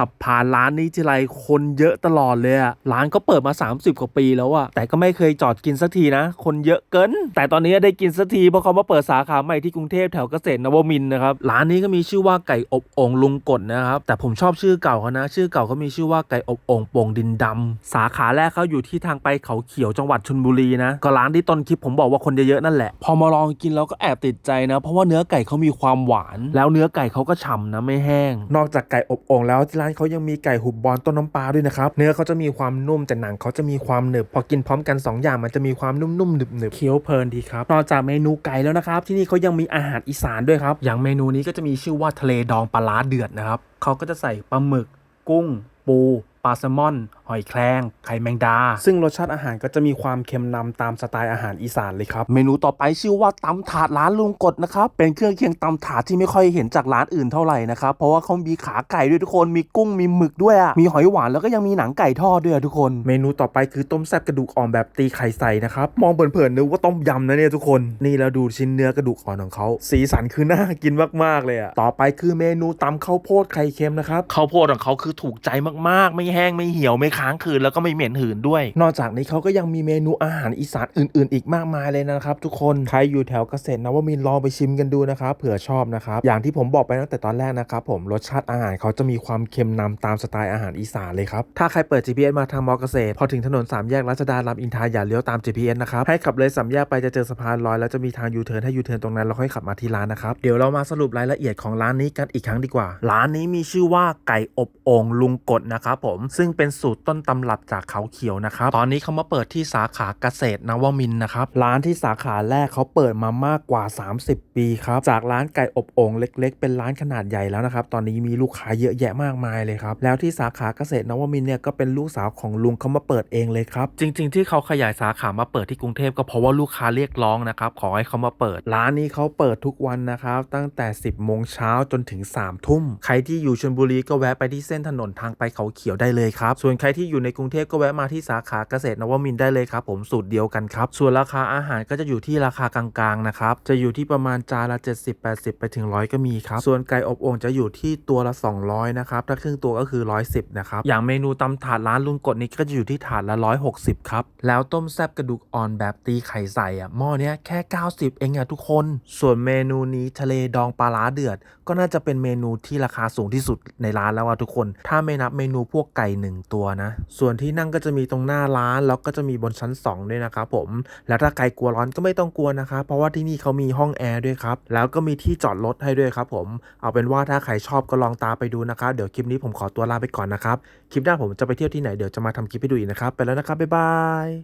ขับผ่านร้านนี้ทีไรคนเยอะตลอดเลยอะร้านก็เปิดมา 30 กว่าปีแล้วอะแต่ก็ไม่เคยจอดกินสักทีนะ คนเยอะเกิน แต่ตอนนี้ได้กินสักทีเพราะเขามาเปิดสาขาใหม่ที่กรุงเทพแถวเกษตรนวมินนะครับร้านนี้ก็มีชื่อว่าไก่อบองลุงกดนะครับแต่ผมชอบชื่อเก่าเขานะ ชื่อเก่าเขามีชื่อว่าไก่อบองโป่งดินดำสาขาแรกเขาอยู่ที่ทางไปเขาเขียวจังหวัดชลบุรีนะก็ร้านที่ต้นคลิปผมบอกว่าคนเยอะๆนั่นแหละ พอมาลองกินแล้วก็แอบติดใจนะ เพราะว่าเนื้อไก่เขามีความหวาน แล้วเนื้อไก่เขาก็ฉ่ำนะไม่แห้ง นอกจากไก่อบองแล้วที่ร้านเขายังมีไก่หุบบอลต้นน้ำปลาด้วยนะครับ เนื้อเขาจะมีความนุ่มแต่หนังเขาจะมีความหนึบ พอกินพร้อมกัน 2 อย่างมันจะมีความนุ่มๆหนึบๆเคี้ยวเพลินดีครับ นอกจากเมนูไก่แล้วนะครับ ที่นี่เขายังมีอาหารอีสานด้วยครับ อย่างเมนูนี้ก็จะมีชื่อว่าทะเลดองปลาล้าเดือดนะครับเขาก็จะใส่ปลาหมึก กุ้ง ปู ปลาแซลมอน หอยแครงไข่แมงดา ซึ่งรสชาติอาหารก็จะมีความเค็มนำตามสไตล์อาหารอีสานเลยครับ เมนูต่อไปชื่อว่าตำถาดร้านลุงกดนะครับ เป็นเครื่องเคียงตำถาดที่ไม่ค่อยเห็นจากร้านอื่นเท่าไหร่นะครับ เพราะว่าเขามีขาไก่ด้วยทุกคน มีกุ้ง มีหมึกด้วยอะมีหอยหวานแล้วก็ยังมีหนังไก่ทอดด้วยอะทุกคน เมนูต่อไปคือต้มแซ่บกระดูกอ่อนแบบตีไข่ใส่นะครับ มองเผินๆนึกว่าต้มยำนะเนี่ยทุกคน นี่เราดูชิ้นเนื้อกระดูกอ่อนของเขา สีสันคือน่ากินมากๆเลยอะต่อไปคือเมนูตำข้าวโพดไข่เค็มนะครับ ข้าวโพดของเขาคือถูกใจมากๆ ไม่แห้งไม่เหี่ยวไม่ค้างคืนแล้วก็ไม่เหม็นหืนด้วย นอกจากนี้เขาก็ยังมีเมนูอาหารอีสานอื่น ๆ อีกมากมายเลยนะครับ ทุกคนใครอยู่แถวเกษตรนะวมินทร์ลองไปชิมกันดูนะครับเผื่อชอบนะครับอย่างที่ผมบอกไปตั้งแต่ตอนแรกนะครับผมรสชาติอาหารเขาจะมีความเค็มนำตามสไตล์อาหารอีสานเลยครับถ้าใครเปิด GPS มาทางมอเกษตรพอถึงถนนสามแยกรัชดารามอินทราอย่าเลี้ยวตาม GPS นะครับให้ขับเลยสามแยกไปจะเจอสะพานลอยแล้วจะมีทางยูเทิร์นให้ยูเทิร์นตรงนั้นแล้วค่อยขับมาที่ร้านนะครับเดี๋ยวเรามาสรุปรายละเอียดของร้านนี้กันอีกครั้งดีกว่า ร้านนี้มีชื่อว่าไก่อบโอ่งลุงกดนะครับผมซึ่งเป็นสูตรต้นตำรับจากเขาเขียวนะครับ ตอนนี้เขามาเปิดที่สาขาเกษตรนวมินทร์นะครับ ร้านที่สาขาแรกเขาเปิดมามากกว่า 30 ปีครับ จากร้านไก่อบโอ่งเล็ก ๆ เป็นร้านขนาดใหญ่แล้วนะครับ ตอนนี้มีลูกค้าเยอะแยะมากมายเลยครับ แล้วที่สาขาเกษตรนวมินทร์เนี่ยก็เป็นลูกสาวของลุงเขามาเปิดเองเลยครับ จริง ๆ ที่เขาขยายสาขามาเปิดที่กรุงเทพก็เพราะว่าลูกค้าเรียกร้องนะครับขอให้เขามาเปิด ร้านนี้เขาเปิดทุกวันนะครับตั้งแต่ 10โมงเช้าจนถึง3ทุ่มใครที่อยู่ชลบุรีก็แวะไปที่เส้นถนนทางไปเขาเขียวได้เลยครับ ส่วนใครที่อยู่ในกรุงเทพก็แวะมาที่สาขาเกษตรนวมินได้เลยครับผมสูตรเดียวกันครับ ส่วนราคาอาหารก็จะอยู่ที่ราคากลางๆนะครับ จะอยู่ที่ประมาณจานละ 70 80 ไปถึง 100 ก็มีครับ ส่วนไก่อบโอ่งจะอยู่ที่ตัวละ 200 นะครับ ถ้าครึ่งตัวก็คือ 110 นะครับ อย่างเมนูตำถาดร้านลุงกดนี่ก็จะอยู่ที่ถาดละ 160 ครับ แล้วต้มแซบกระดูกอ่อนแบบตีไข่ใส่อะหม้อเนี้ยแค่ 90 เองอะทุกคน ส่วนเมนูนี้ทะเลดองปลาร้าเดือด ก็น่าจะเป็นเมนูที่ราคาสูงที่สุดในร้านแล้วอะทุกคน ถ้าไม่นับเมนูพวกก่หนึ่งตัวนะ ส่วนที่นั่งก็จะมีตรงหน้าร้านแล้วก็จะมีบนชั้น 2 ด้วยนะครับผม แล้วถ้าใครกลัวร้อนก็ไม่ต้องกลัวนะครับเพราะว่าที่นี่เขามีห้องแอร์ด้วยครับ แล้วก็มีที่จอดรถให้ด้วยครับผม เอาเป็นว่าถ้าใครชอบก็ลองตามไปดูนะครับเดี๋ยวคลิปนี้ผมขอตัวลาไปก่อนนะครับ คลิปหน้าผมจะไปเที่ยวที่ไหนเดี๋ยวจะมาทำคลิปให้ดูอีกนะครับ ไปแล้วนะครับบ๊ายบาย